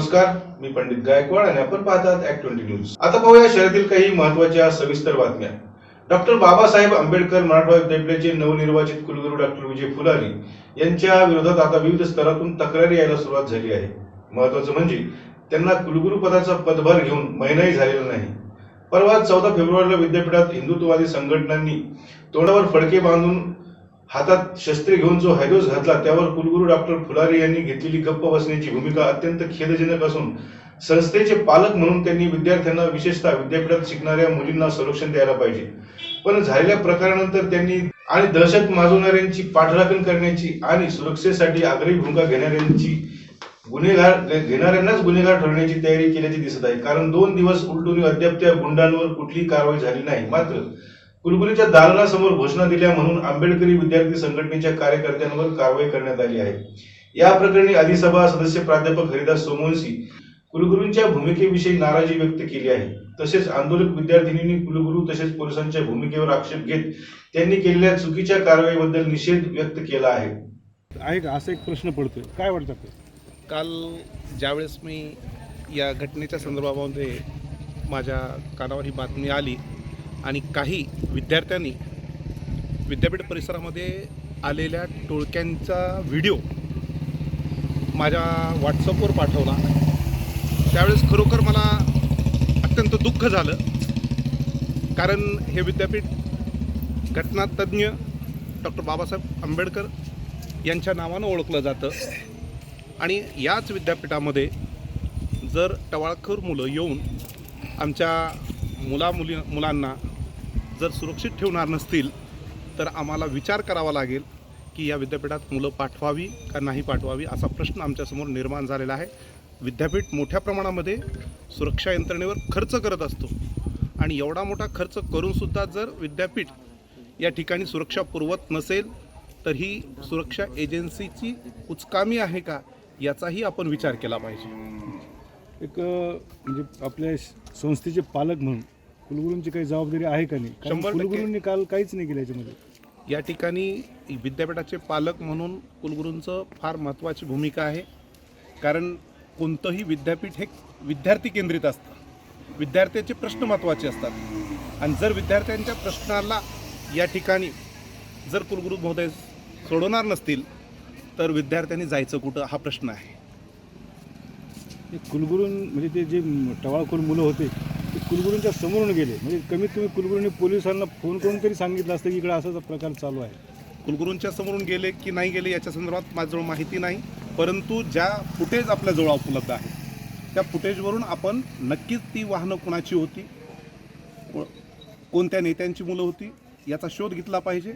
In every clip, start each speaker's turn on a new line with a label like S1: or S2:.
S1: नमस्कार मी पंडित गायकवाड आणि आपण पाहतात ऍक्ट ट्वेंटी न्यूज आता पाहूया शहरातील काही महत्त्वाच्या सविस्तर बातम्या. डॉक्टर बाबासाहेब आंबेडकर मराठवाडा विद्यापीठाचे नवनिर्वाचित कुलगुरू डॉक्टर विजय फुलारी यांच्या विरोधात आता विविध स्तरातून तक्रारी यायला सुरुवात झाली आहे. महत्वाचं म्हणजे त्यांना कुलगुरू पदाचा पदभार घेऊन महिनाही झालेला नाही. परवा चौदा फेब्रुवारीला विद्यापीठात हिंदुत्ववादी संघटनांनी तोंडावर फडके बांधून हातात शस्त्रे घेऊन जो हैदोस घातला त्यावर कुलगुरू डॉक्टर फुलारी यांनी घेतलेली गप्प बसण्याची भूमिका अत्यंत खेदजनक असून संस्थेचे पालक म्हणून त्यांनी विद्यार्थ्यांना विशेषतः विद्यापीठात शिकणाऱ्या मुलींना संरक्षण द्यायला पाहिजे. पण झालेल्या प्रकारानंतर त्यांनी आणि दहशत माजवणाऱ्यांची पाठराखण करण्याची आणि सुरक्षेसाठी आग्रही भूमिका घेणाऱ्यांची गुन्हेगार घेणाऱ्यांनाच गुन्हेगार ठरवण्याची तयारी केल्याची दिसत आहे. कारण दोन दिवस उलटून अद्याप त्या गुंडांवर कुठलीही कारवाई झाली नाही. मात्र कुलगुरूच्या दालनासमोर घोषणा दिल्या म्हणून आंबेडकरी विद्यार्थी संघटनेच्या कार्यकर्त्यांवर कारवाई करण्यात आली आहे. या प्रकरणी अधिसभा सदस्य प्राध्यापक हरिदास सोमवंशी कुलगुरूंच्या भूमिकेविषयी नाराजी व्यक्त केली आहे. तसेच आंदोलक विद्यार्थिनींनी कुलगुरू तसेच पोलिसांच्या भूमिकेवर आक्षेप घेत त्यांनी केलेल्या चुकीच्या कारवाईबद्दल निषेध व्यक्त केला आहे.
S2: असा एक प्रश्न पडतोय. काय वाटतं
S3: काल ज्यावेळेस मी या घटनेच्या संदर्भामध्ये माझ्या कानावर ही बातमी आली आणि काही विद्यार्थ्यांनी विद्यापीठ परिसरामध्ये आलेल्या टोळक्यांचा व्हिडिओ माझ्या व्हॉट्सअपवर पाठवला. त्यावेळेस खरोखर मला अत्यंत दुःख झालं. कारण हे विद्यापीठ घटनातज्ञ डॉक्टर बाबासाहेब आंबेडकर यांच्या नावानं ओळखलं जातं. आणि याच विद्यापीठामध्ये जर टवाळखोर मुलं येऊन आमच्या मुला मुली मुलांना जर सुरक्षित ठेवणार नसतील तर आम्हाला विचार करावा लागेल की या विद्यापीठात मुलं पाठवावी का नाही पाठवावी असा प्रश्न आमच्यासमोर निर्माण झालेला आहे. विद्यापीठ मोठ्या प्रमाणामध्ये सुरक्षा यंत्रणेवर खर्च करत असतो आणि एवढा मोठा खर्च करूनसुद्धा जर विद्यापीठ या ठिकाणी सुरक्षा पुरवत नसेल तर ही सुरक्षा एजन्सीची उचकामी आहे का याचाही आपण विचार केला पाहिजे.
S2: एक म्हणजे आपल्या संस्थेचे पालक म्हणून कुलगुरूंची काही जबाबदारी आहे का नाही? कारण
S3: शंभर टक्के.
S2: कुलगुरूंनी काल काहीच नाही केलं याच्यामध्ये.
S3: या ठिकाणी विद्यापीठाचे पालक म्हणून कुलगुरूंचं फार महत्त्वाची भूमिका आहे. कारण कोणतंही विद्यापीठ हे विद्यार्थी केंद्रित असतं. विद्यार्थ्याचे प्रश्न महत्त्वाचे असतात. आणि जर विद्यार्थ्यांच्या प्रश्नाला या ठिकाणी जर कुलगुरू महोदय सोडवणार नसतील तर विद्यार्थ्यांनी जायचं कुठं हा प्रश्न आहे.
S2: कुलगुरूं म्हणजे ते जे टवाळखोर मुलं होते कुलगुरूंच्या समोरून गेले. म्हणजे कमीत कमी कुलगुरूंनी पोलिसांना फोन करून तरी सांगितलं असतं की इकडे असाच प्रकार चालू आहे.
S3: कुलगुरूंच्या समोरून गेले की नाही गेले याच्या संदर्भात माझ्याजवळ माहिती नाही. परंतु ज्या फुटेज आपल्याजवळ उपलब्ध आहे त्या फुटेजवरून आपण नक्कीच ती वाहनं कुणाची होती कोणत्या नेत्यांची मुलं होती याचा शोध घेतला पाहिजे.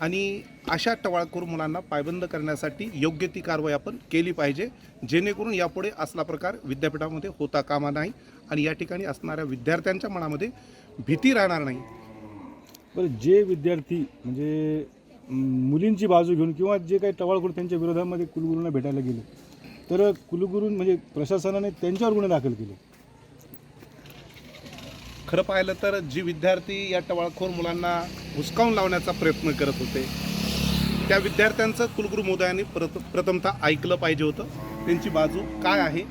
S3: आणि अशा टवाळखोर मुलांना पायबंद करण्यासाठी योग्य ती कारवाई आपण केली पाहिजे जेणेकरून यापुढे असला प्रकार विद्यापीठामध्ये होता कामा नाही आणि या ठिकाणी असणाऱ्या विद्यार्थ्यांच्या मनामध्ये भीती राहणार नाही.
S2: बरं जे विद्यार्थी म्हणजे मुलींची बाजू घेऊन किंवा जे काही टवाळखोर त्यांच्या विरोधामध्ये कुलगुरूंना भेटायला गेले तर कुलगुरू म्हणजे प्रशासनाने त्यांच्यावर गुन्हे दाखल केले.
S3: खरं पाहिलं तर जी विद्यार्थी या टवाळखोर मुलांना हुसकावून लावण्याचा प्रयत्न करत होते त्या विद्यार्थ्यांचं कुलगुरू मोदयांनी प्रथ प्रथमतः ऐकलं पाहिजे होतं. त्यांची बाजू काय आहे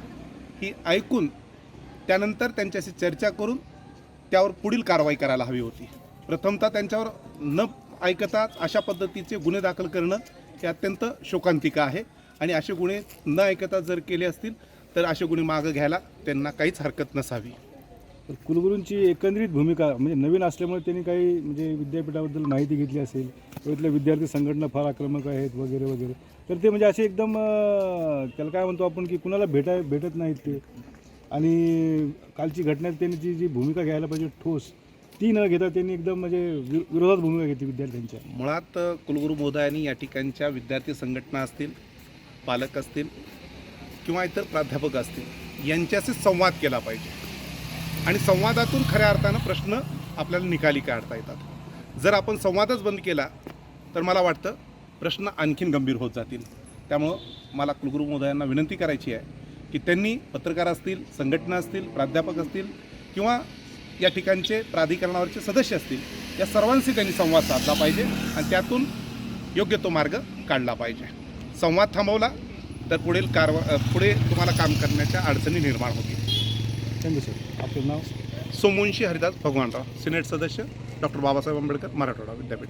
S3: ही ऐकून त्यानंतर त्यांच्याशी चर्चा करून त्यावर पुढील कारवाई करायला हवी होती. प्रथमतः त्यांच्यावर न ऐकताच अशा पद्धतीचे गुन्हे दाखल करणं हे अत्यंत शोकांतिका आहे आणि असे गुन्हे न ऐकता जर केले असतील तर असे गुन्हे मागं घ्यायला त्यांना काहीच हरकत नसावी.
S2: तर कुलगुरूंची एकंदरीत भूमिका म्हणजे नवीन असल्यामुळे त्यांनी काही म्हणजे विद्यापीठाबद्दल माहिती घेतली असेल इथल्या विद्यार्थी संघटना फार आक्रमक आहेत वगैरे वगैरे. तर ते म्हणजे असे एकदम त्याला काय म्हणतो आपण की कुणाला भेटाय भेटत नाहीत ते. आणि कालची घटनेत त्यांनी जी जी भूमिका घ्यायला पाहिजे ठोस ती न घेता त्यांनी एकदम म्हणजे वि- विरोधात भूमिका घेतली विद्यार्थ्यांच्या.
S3: मुळात कुलगुरू महोदयांनी या ठिकाणच्या विद्यार्थी संघटना असतील पालक असतील किंवा इतर प्राध्यापक असतील यांच्याशी संवाद केला पाहिजे. आणि संवादातून खऱ्या अर्थानं प्रश्न आपल्याला निकाली काढता येतात. जर आपण संवादच बंद केला तर मला वाटतं प्रश्न आणखीन गंभीर होत जातील. त्यामुळं मला कुलगुरू महोदयांना विनंती करायची आहे की त्यांनी पत्रकार असतील संघटना असतील प्राध्यापक असतील किंवा या ठिकाणचे प्राधिकरणावरचे सदस्य असतील या सर्वांशी त्यांनी संवाद साधला पाहिजे आणि त्यातून योग्य तो मार्ग काढला पाहिजे. संवाद थांबवला तर पुढील कारवा पुढे तुम्हाला काम करण्याच्या अडचणी निर्माण होतील.
S2: थँक्यू सर आपलं नाव?
S3: सोमुंशी हरिदास भगवानराव सिनेट सदस्य डॉक्टर बाबासाहेब आंबेडकर मराठवाडा विद्यापीठ.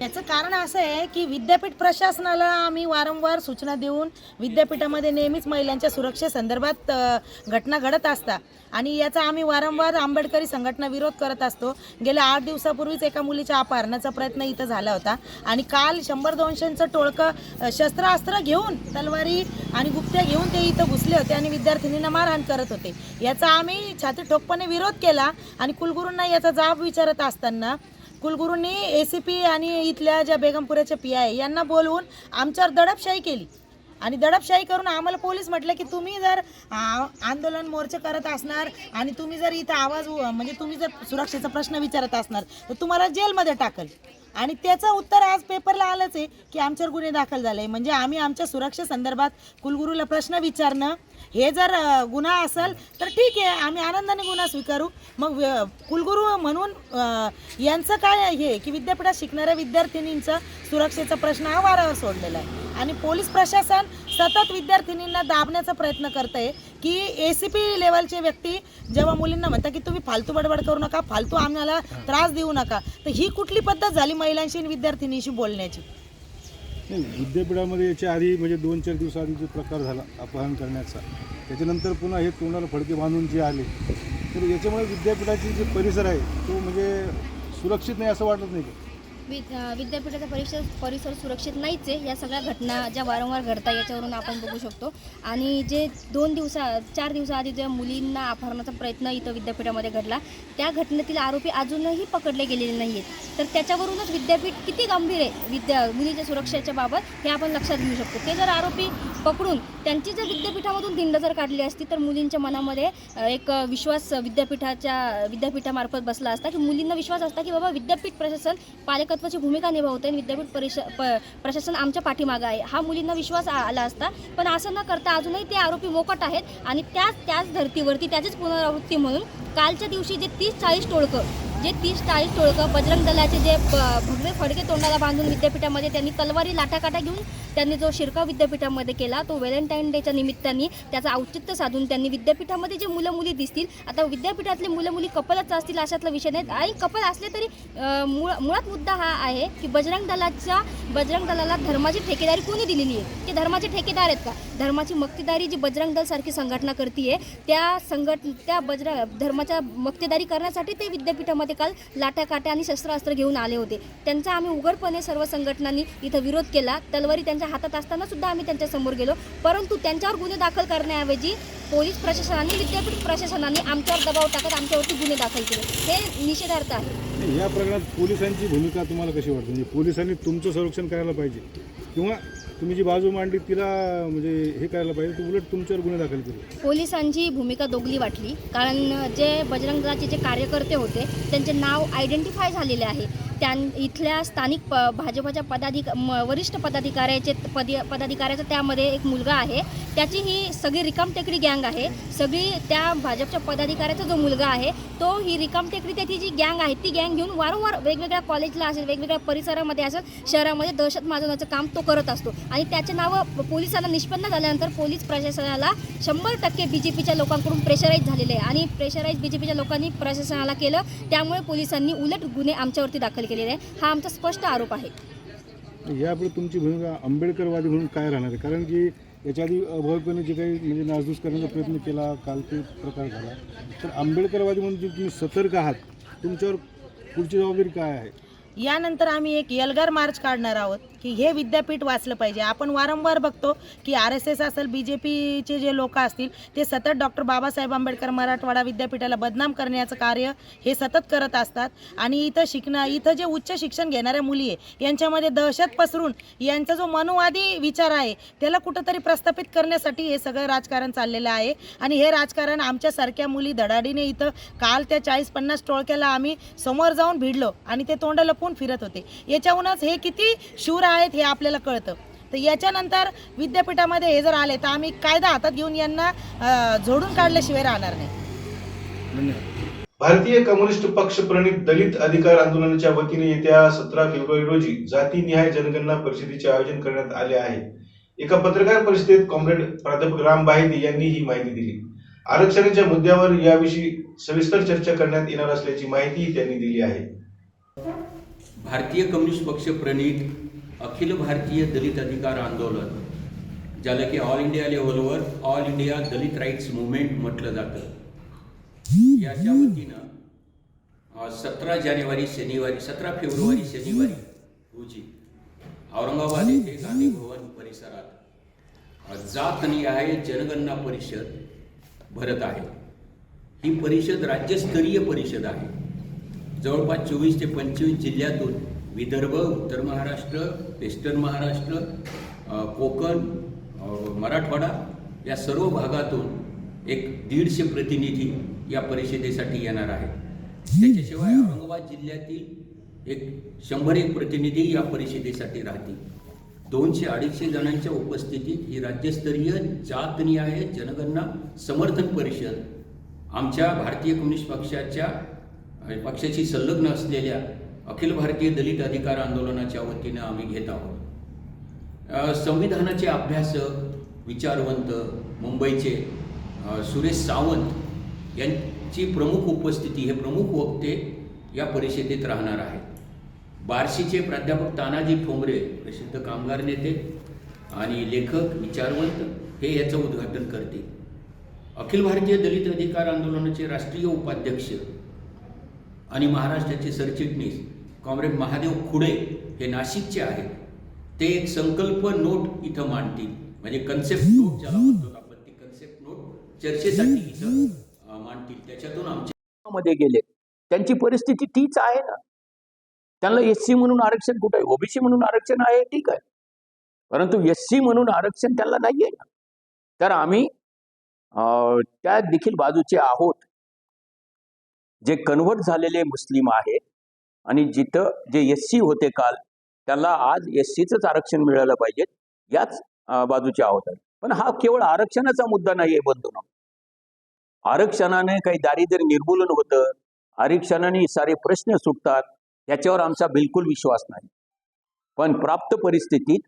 S4: याचं कारण असं आहे की विद्यापीठ प्रशासनाला आम्ही वारंवार सूचना देऊन विद्यापीठामध्ये नेहमीच महिलांच्या सुरक्षेसंदर्भात घटना घडत असतात. आणि याचा आम्ही वारंवार आंबेडकरी संघटना विरोध करत असतो. गेल्या आठ दिवसापूर्वीच एका मुलीच्या अपहरणाचा प्रयत्न इथं झाला होता. आणि काल शंभर दोनशेंचं टोळकं शस्त्रास्त्र घेऊन तलवारी आणि गुप्त्या घेऊन ते इथं घुसले होते आणि विद्यार्थिनींना मारहाण करत होते. याचा आम्ही छाती ठोकपणे विरोध केला आणि कुलगुरूंना याचा जाब विचारत असताना कुलगुरूंनी ए सी पी आणि इथल्या ज्या बेगमपुऱ्याच्या पी आय यांना बोलवून आमच्यावर दडपशाही केली. आणि दडपशाही करून आम्हाला पोलीस म्हटलं की तुम्ही जर आंदोलन मोर्चे करत असणार आणि तुम्ही जर इथं आवाज म्हणजे तुम्ही जर सुरक्षेचा प्रश्न विचारत असणार तर तुम्हाला जेलमध्ये टाकल. आणि त्याचं उत्तर आज पेपरला आलंच आहे की आमच्यावर गुन्हे दाखल झाले. म्हणजे आम्ही आमच्या सुरक्षेसंदर्भात कुलगुरूला प्रश्न विचारणं हे जर गुन्हा असेल तर ठीक आहे आम्ही आनंदाने गुन्हा स्वीकारू. मग कुलगुरू म्हणून यांचं काय हे की विद्यापीठात शिकणाऱ्या विद्यार्थिनींचा सुरक्षेचा प्रश्न हा वारावर सोडलेला आहे. आणि पोलीस प्रशासन सतत विद्यार्थिनींना दाबण्याचा प्रयत्न करत आहे की ए सी पी लेवलचे व्यक्ती जेव्हा मुलींना म्हणतात की तुम्ही फालतू बडबड करू नका फालतू आम्हाला त्रास देऊ नका तर ही कुठली पद्धत झाली महिलांशी आणि विद्यार्थिनीशी बोलण्याची?
S2: नाही विद्यापीठामध्ये याच्या आधी म्हणजे दोन चार दिवसाआधी जो प्रकार झाला अपहरण करण्याचा त्याच्यानंतर पुन्हा हे तोंडाला फडके बांधून जे आले तर याच्यामुळे विद्यापीठाची जे परिसर आहे तो म्हणजे सुरक्षित नाही असं वाटत नाही का?
S5: विद्यापीठाचा परिसर परिसर सुरक्षित नाहीच आहे या सगळ्या घटना ज्या वारंवार घडतात याच्यावरून आपण बघू शकतो. आणि जे दोन दिवसा चार दिवसाआधी ज्या मुलींना अपहरणाचा प्रयत्न इथं विद्यापीठामध्ये घडला त्या घटनेतील आरोपी अजूनही पकडले गेलेले नाही आहेत तर त्याच्यावरूनच विद्यापीठ किती गंभीर आहे विद्या मुलीच्या सुरक्षेच्या बाबत हे आपण लक्षात घेऊ शकतो. ते जर आरोपी पकडून त्यांची जर विद्यापीठामधून धिंड जर काढली असती तर मुलींच्या मनामध्ये एक विश्वास विद्यापीठाच्या विद्यापीठामार्फत बसला असता की मुलींना विश्वास असता की बाबा विद्यापीठ प्रशासन पालक महत्त्वाची भूमिका निभावते आहे विद्यापीठ परिष प प्रशासन आमच्या पाठीमागं आहे. हा मुलींना विश्वास आला असता. पण असं न करता अजूनही ते आरोपी मोकट आहेत आणि त्याच त्याच धर्तीवरती त्याचीच पुनरावृत्ती म्हणून कालच्या दिवशी जे तीस चाळीस टोळकं जे तीस चाळीस टोळकं बजरंग दलाचे जे भगवे फडके तोंडाला बांधून विद्यापीठामध्ये त्यांनी तलवारी लाटाकाटा घेऊन त्यांनी जो शिरकाव विद्यापीठामध्ये केला तो व्हॅलेंटाईन डेच्या निमित्ताने त्याचं औचित्य साधून त्यांनी विद्यापीठामध्ये जे मुलं मुली दिसतील आता विद्यापीठातले मुलं मुली कपलच असतील अशातला विषय नाही. आणि कपल असले तरी अं, मुळात मुद्दा हा आहे की बजरंग दलाच्या बजरंग दलाला धर्माची ठेकेदारी कोणी दिलेली आहे? ते धर्माचे ठेकेदार आहेत का? धर्माची मक्तेदारी जी बजरंग दल सारखी संघटना करते त्या संघट त्या बजरंग धर्माच्या मक्तेदारी करण्यासाठी ते विद्यापीठामध्ये काल लाट्या काट्या आणि शस्त्रास्त्र घेऊन आले होते. त्यांचा आम्ही उघडपणे सर्व संघटनांनी इथं विरोध केला. तलवारी त्यांच्या हातात असताना सुद्धा आम्ही त्यांच्यासमोर गेलो. परंतु त्यांच्यावर गुन्हे दाखल करण्याऐवजी पोलीस प्रशासनाने विद्यापीठ प्रशासनाने आमच्यावर दबाव टाकत आमच्यावरती गुन्हे दाखल केले. हे निषेधार्थ आहे.
S2: या प्रकरणात पोलिसांची भूमिका तुम्हाला कशी वाटते? म्हणजे पोलिसांनी तुमचं संरक्षण करायला पाहिजे किंवा तुम्ही जी बाजू मांडली तिला म्हणजे हे करायला पाहिजे उलट तुमच्यावर गुन्हे दाखल केले
S5: पोलिसांची भूमिका दोगली वाटली कारण जे बजरंग दलाचे जे कार्यकर्ते होते त्यांचे नाव आयडेंटिफाय झालेले आहे. त्यां इथल्या स्थानिक प भाजपाच्या पदाधिक म वरिष्ठ पदाधिकाऱ्याचे पदी पदाधिकाऱ्याचा त्यामध्ये एक मुलगा आहे. त्याची ही सगळी रिकामटेकडी गँग आहे. सगळी त्या भाजपच्या पदाधिकाऱ्याचा जो मुलगा आहे तो ही रिकामटेकडी त्याची जी गँग आहे ती गँग घेऊन वारंवार वेगवेगळ्या कॉलेजला असेल वेगवेगळ्या परिसरामध्ये असेल शहरामध्ये दहशत माजवण्याचं काम तो करत असतो. आणि त्याचे नावं पोलिसांना निष्पन्न झाल्यानंतर पोलीस प्रशासनाला शंभर टक्के बी जे पीच्या लोकांकडून प्रेशराईज झालेले आहे. आणि प्रेशराईज बी जे पीच्या लोकांनी प्रशासनाला केलं त्यामुळे पोलिसांनी उलट गुन्हे आमच्यावरती दाखल केलेले आहे हा आमचा स्पष्ट आरोप आहे.
S2: यापुढे तुमची भूमिका आंबेडकरवादी म्हणून काय राहणार आहे? कारण की याच्या आधी अभाविकपणे जे काही म्हणजे नासधूस करण्याचा प्रयत्न केला काल ते प्रकार झाला. तर आंबेडकरवादी म्हणून जे तुम्ही सतर्क आहात तुमच्यावर पुढची जबाबदारी काय आहे?
S4: यानंतर आम्ही एक यलगार मार्च काढणार आहोत की हे विद्यापीठ वाचलं पाहिजे. आपण वारंवार बघतो की आर एस एस असेल बी जे पीचे जे लोक असतील ते सतत डॉक्टर बाबासाहेब आंबेडकर मराठवाडा विद्यापीठाला बदनाम करण्याचं कार्य हे सतत करत असतात. आणि इथं शिकणं इथं जे उच्च शिक्षण घेणाऱ्या मुली आहे यांच्यामध्ये दहशत पसरून यांचा जो मनुवादी विचार आहे त्याला कुठंतरी प्रस्थापित करण्यासाठी हे सगळं राजकारण चाललेलं आहे. आणि हे राजकारण आमच्यासारख्या मुली धडाडीने इथं काल त्या चाळीस पन्नास टोळक्याला आम्ही समोर जाऊन भिडलो आणि ते तोंडाला लपवून फिरत होते? याच्याहूनच हे किती शूर आहेत हे आपल्याला कळतं. तर याच्यानंतर विद्यापीठामध्ये हे जर आले तर आम्ही कायदा हातात घेऊन यांना झोडून काढल्याशिवाय राहणार नाही.
S2: धन्यवाद.
S1: भारतीय कम्युनिस्ट पक्ष प्रणित दलित अधिकार आंदोलनाच्या वतीने येत्या सतरा फेब्रुवारी रोजी जातीनिहाय जनगणना परिषदेचे आयोजन करण्यात आले आहे. एका पत्रकार परिषदेत कॉम्रेड प्राध्यापक राम बाहेती यांनी ही माहिती दिली. आरक्षणाच्या मुद्द्यावर याविषयी सविस्तर चर्चा करण्यात येणार असल्याची माहिती त्यांनी दिली आहे.
S6: भारतीय कम्युनिस्ट पक्ष प्रणित अखिल भारतीय दलित अधिकार आंदोलन ज्याला की ऑल इंडिया लेवलवर all India Dalit rights movement म्हटलं जातं. याच्या वतीनं सतरा जानेवारी शनिवारी सतरा फेब्रुवारी शनिवारी रोजी औरंगाबाद येथे गांधी भवन परिसरात जात न्याय जनगणना परिषद भरत आहे. ही परिषद राज्यस्तरीय परिषद आहे. जवळपास चोवीस ते पंचवीस जिल्ह्यातून विदर्भ उत्तर महाराष्ट्र वेस्टर्न महाराष्ट्र कोकण मराठवाडा या सर्व भागातून एक दीडशे प्रतिनिधी या परिषदेसाठी येणार आहेत. त्याच्याशिवाय औरंगाबाद जिल्ह्यातील एक शंभर एक प्रतिनिधी या परिषदेसाठी राहतील. दोनशे अडीचशे जणांच्या उपस्थितीत ही राज्यस्तरीय जातनिहाय जनगणना समर्थन परिषद आमच्या भारतीय कम्युनिस्ट पक्षाच्या आणि पक्षाशी संलग्न असलेल्या अखिल भारतीय दलित अधिकार आंदोलनाच्या वतीनं आम्ही घेत आहोत. संविधानाचे अभ्यासक विचारवंत मुंबईचे सुरेश सावंत यांची प्रमुख उपस्थिती हे प्रमुख वक्ते या परिषदेत राहणार आहेत. बार्शीचे प्राध्यापक तानाजी ठोंबरे प्रसिद्ध कामगार नेते आणि लेखक विचारवंत हे याचं उद्घाटन करतील. अखिल भारतीय दलित अधिकार आंदोलनाचे राष्ट्रीय उपाध्यक्ष आणि महाराष्ट्राचे सरचिटणीस कॉम्रेड महादेव खुडे हे नाशिकचे आहेत. ते एक संकल्प नोट इथं मांडतील. म्हणजे कन्सेप्ट नोट ज्याला म्हणतो आपण ती कन्सेप्ट नोट चर्चेसाठी इथं मांडतील. त्याच्यातून आमच्या
S7: मध्ये गेले. त्यांची परिस्थिती तीच आहे ना. त्यांना एस सी म्हणून आरक्षण कुठं आहे? ओबीसी म्हणून आरक्षण आहे ठीक आहे. परंतु एस सी म्हणून आरक्षण त्यांना नाही आहे ना. तर आम्ही त्या देखील बाजूचे आहोत. जे कन्व्हर्ट झालेले मुस्लिम आहेत आणि जिथं जे एस सी होते काल त्याला आज एस सीचंच आरक्षण मिळालं पाहिजे याच बाजूचे आहोत पण हा केवळ आरक्षणाचा मुद्दा नाही आहे बंधून. आरक्षणाने काही दारिद्र्य निर्मूलन होतं आरक्षणाने सारे प्रश्न सुटतात याच्यावर आमचा बिलकुल विश्वास नाही. पण प्राप्त परिस्थितीत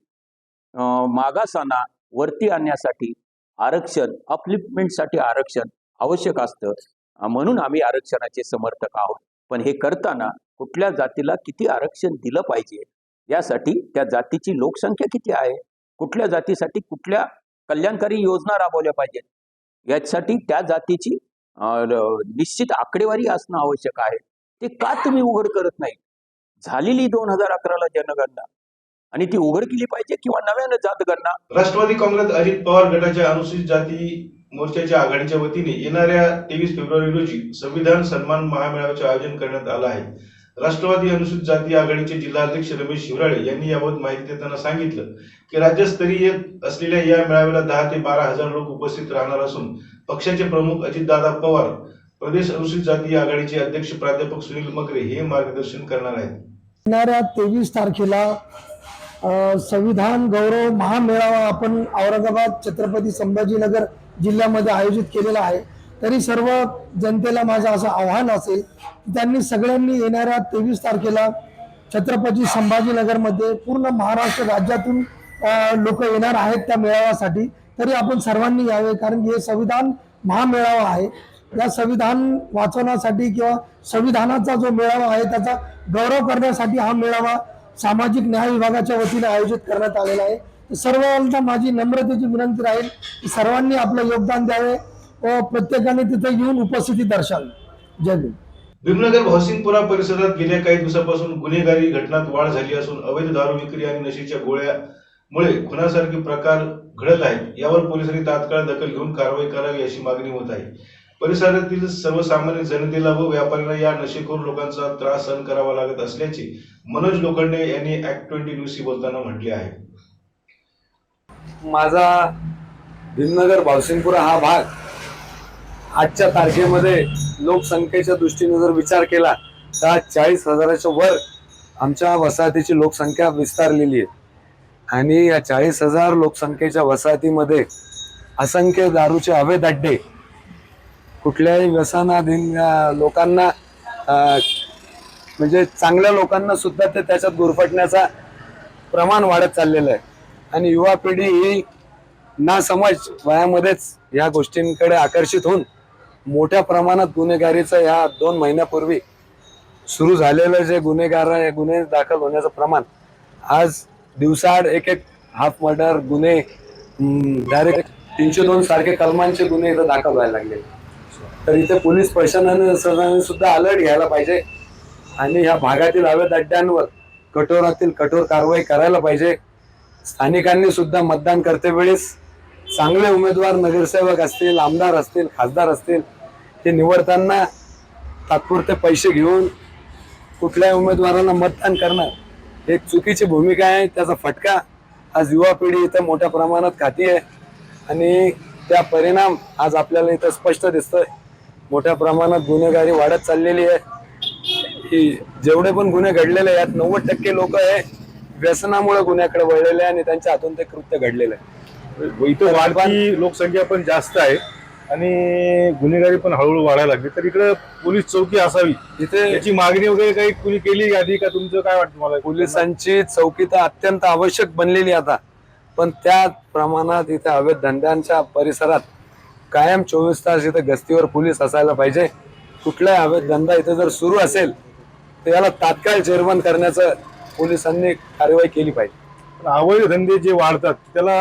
S7: अं, मागासांना वरती आणण्यासाठी आरक्षण अपलिपमेंटसाठी आरक्षण आवश्यक असतं. म्हणून आम्ही आरक्षणाचे समर्थक आहोत. पण हे करताना कुठल्या जातीला किती आरक्षण दिलं पाहिजे? यासाठी त्या जातीची लोकसंख्या किती आहे? कुठल्या जातीसाठी कुठल्या कल्याणकारी योजना राबवल्या पाहिजेत? यासाठी त्या जातीची निश्चित आकडेवारी असणं आवश्यक आहे. ते का तुम्ही उघड करत नाही झालेली दोन हजार अकराला जनगणना. आणि ती उघड केली पाहिजे किंवा नव्यानं जातगणना
S1: राष्ट्रवादी काँग्रेस अजित पवार गटाच्या अनुसूचित जाती मोर्चाच्या आघाडीच्या वतीने येणाऱ्या तेवीस फेब्रुवारी रोजी संविधान सन्मान महामेळाव्याचे आयोजन करण्यात आलं आहे. राष्ट्रवादी अनुसूचित जाती आघाडीचे जिल्हाध्यक्ष रमेश शिवराळे यांनी याबाबत माहिती देताना सांगितलं की राज्यस्तरीय असलेल्या या मेळाव्याला दहा ते बारा हजार लोक उपस्थित राहणार असून पक्षाचे प्रमुख अजितदादा पवार प्रदेश अनुसूचित जाती आघाडीचे अध्यक्ष प्राध्यापक सुनील मकरे हे मार्गदर्शन करणार आहेत.
S8: येणाऱ्या तेवीस तारखेला संविधान गौरव महामेळावा आपण औरंगाबाद छत्रपती संभाजीनगर जिल्ह्यामध्ये आयोजित केलेला आहे. तरी सर्व जनतेला माझं असं आव्हान असेल की त्यांनी सगळ्यांनी येणाऱ्या तेवीस तारखेला छत्रपती संभाजीनगरमध्ये पूर्ण महाराष्ट्र राज्यातून लोक येणार आहेत त्या मेळाव्यासाठी. तरी आपण सर्वांनी यावे कारण की हे संविधान महामेळावा आहे. या संविधान वाचवण्यासाठी किंवा संविधानाचा जो मेळावा आहे त्याचा गौरव करण्यासाठी हा मेळावा सामाजिक न्याय विभागाच्या वतीने आयोजित करण्यात आलेला आहे. सर्वांना माझी नम्रतेची विनंती राहील की सर्वांनी आपलं योगदान द्यावे व प्रत्येकाने तिथे येऊन उपस्थिती दर्शावी. जय भीम.
S1: भीमनगर भावसिंगपुरा परिसरात गेल्या काही दिवसापासून गुन्हेगारी घटनात वाढ झाली असून अवैध दारू विक्री आणि नशेच्या गोळ्यामुळे खुनासारखे प्रकार घडत आहेत. यावर पोलिसांनी तात्काळ दखल घेऊन कारवाई करावी अशी मागणी होत आहे. परिसरातील सर्वसामान्य जनतेला व व्यापाऱ्यांना या नशेखोर लोकांचा त्रास सहन करावा लागत असल्याचे मनोज लोखंडे यांनी ऍक्ट ट्वेंटी न्यूजशी बोलताना म्हटले आहे.
S9: माझा भीमनगर भावसिंगपुरा हा भाग आजच्या तारखेमध्ये लोकसंख्येच्या दृष्टीने जर विचार केला तर आज चाळीस हजाराच्या वर आमच्या वसाहतीची लोकसंख्या विस्तारलेली आहे. आणि या चाळीस हजार लोकसंख्येच्या वसाहतीमध्ये असंख्य दारूचे अवैध अड्डे कुठल्याही व्यसनाधीन लोकांना म्हणजे चांगल्या लोकांना सुद्धा ते त्याच्यात गुरफटण्याचा प्रमाण वाढत चाललेलं आहे. आणि युवा पिढी ही ना समज वयामध्येच या गोष्टींकडे आकर्षित होऊन मोठ्या प्रमाणात गुन्हेगारीचं ह्या दोन महिन्यापूर्वी सुरू झालेलं जे गुन्हेगार गुन्हे दाखल होण्याचं प्रमाण आज दिवसाआड एक एक हाफ मर्डर गुन्हे डायरेक्ट तीनशे दोन सारखे कलमांचे गुन्हे इथं दाखल व्हायला लागले. तर इथे पोलीस प्रशासनाने सुद्धा अलर्ट घ्यायला पाहिजे आणि ह्या भागातील अवैध अड्ड्यांवर कठोरातील कठोर कारवाई करायला पाहिजे. स्थानिकांनी सुद्धा मतदान करतेवेळेस चांगले उमेदवार नगरसेवक असतील आमदार असतील खासदार असतील हे निवडताना तात्पुरते पैसे घेऊन कुठल्याही उमेदवारांना मतदान करणं हे एक चुकीची भूमिका आहे. त्याचा फटका आज युवा पिढी इथं मोठ्या प्रमाणात खाती आहे. आणि त्या परिणाम आज आपल्याला इथं स्पष्ट दिसतोय. मोठ्या प्रमाणात गुन्हेगारी वाढत चाललेली आहे. की जेवढे पण गुन्हे घडलेले आहेत यात नव्वद टक्के लोक हे व्यसनामुळे गुन्ह्याकडे वळलेले आहे आणि त्यांच्या हातून ते कृत्य घडलेलं आहे.
S1: इथं वाढती लोकसंख्या पण जास्त आहे आणि गुन्हेगारी पण हळूहळू वाढायला लागली. तर इकडे पोलीस चौकी असावी
S9: इथे
S1: याची मागणी वगैरे काही कुणी केली आधी का तुमचं काय वाटतं मला
S9: पोलिसांची चौकी तर अत्यंत आवश्यक बनलेली आता. पण त्या प्रमाणात इथे अवैध धंद्यांच्या परिसरात कायम चोवीस तास इथे गस्तीवर पोलीस असायला पाहिजे. कुठलाही अवैध धंदा इथे जर सुरू असेल तर याला तात्काळ जेरबंद करण्याचं पोलिसांनी कारवाई केली पाहिजे.
S1: पण अवैध धंदे जे वाढतात त्याला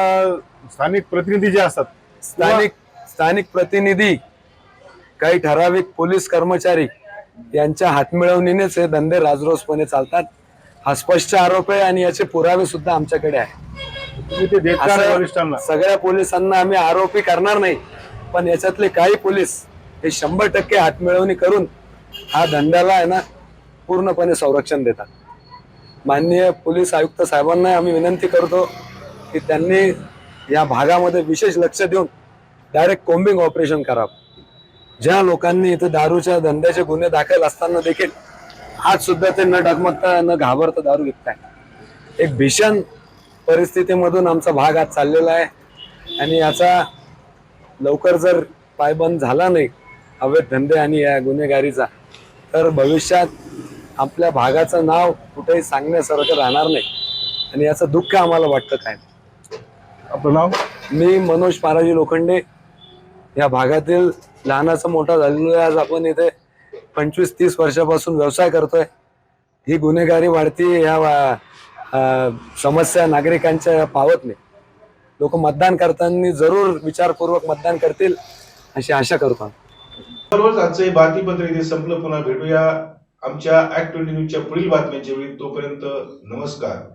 S1: स्थानिक प्रतिनिधी जे असतात
S9: स्थानिक स्थानिक प्रतिनिधी काही ठराविक पोलीस कर्मचारी यांच्या हातमिळवणीनेच हे धंदे राजरोसपणे चालतात. हा स्पष्ट आरोप आहे आणि याचे पुरावे सुद्धा आमच्याकडे आहे सगळ्या पोलिसांना आम्ही आरोपी करणार नाही पण याच्यातले काही पोलीस हे शंभर टक्के हातमिळवणी करून हा धंद्याला आहे ना पूर्णपणे संरक्षण देतात. माननीय पोलीस आयुक्त साहेबांना आम्ही विनंती करतो की त्यांनी या भागामध्ये विशेष लक्ष देऊन डायरेक्ट कोम्बिंग ऑपरेशन करावं. ज्या लोकांनी इथं दारूच्या धंद्याचे गुन्हे दाखल असताना देखील आज सुद्धा ते न डगमगता न घाबरता दारू विकताय एक भीषण परिस्थितीमधून आमचा भाग आज चाललेला आहे. आणि याचा लवकर जर पायबंद झाला नाही अवैध धंदे आणि या गुन्हेगारीचा तर भविष्यात आपल्या भागाचं नाव कुठेही सांगण्यासारखं राहणार नाही. आणि याचं दुःख आम्हाला वाटतं काय
S1: आपलं नाव?
S9: मी मनोज पाराजी लोखंडे. या भागातील लहानाचा मोठा झालेलो आहे. आज आपण इथे पंचवीस तीस वर्षापासून व्यवसाय करतोय. ही गुन्हेगारी वाढती ह्या समस्या नागरिकांच्या पावत नाही. लोक मतदान करताना जरूर विचारपूर्वक मतदान करतील अशी आशा करतो
S1: बरोबर आजचं हे बातमीपत्र इथे संपलं. पुन्हा भेटूया. आमच्या ऍक्ट ट्वेंटी न्यूजच्या पुढील बातम्यांच्या वेळी तोपर्यंत नमस्कार.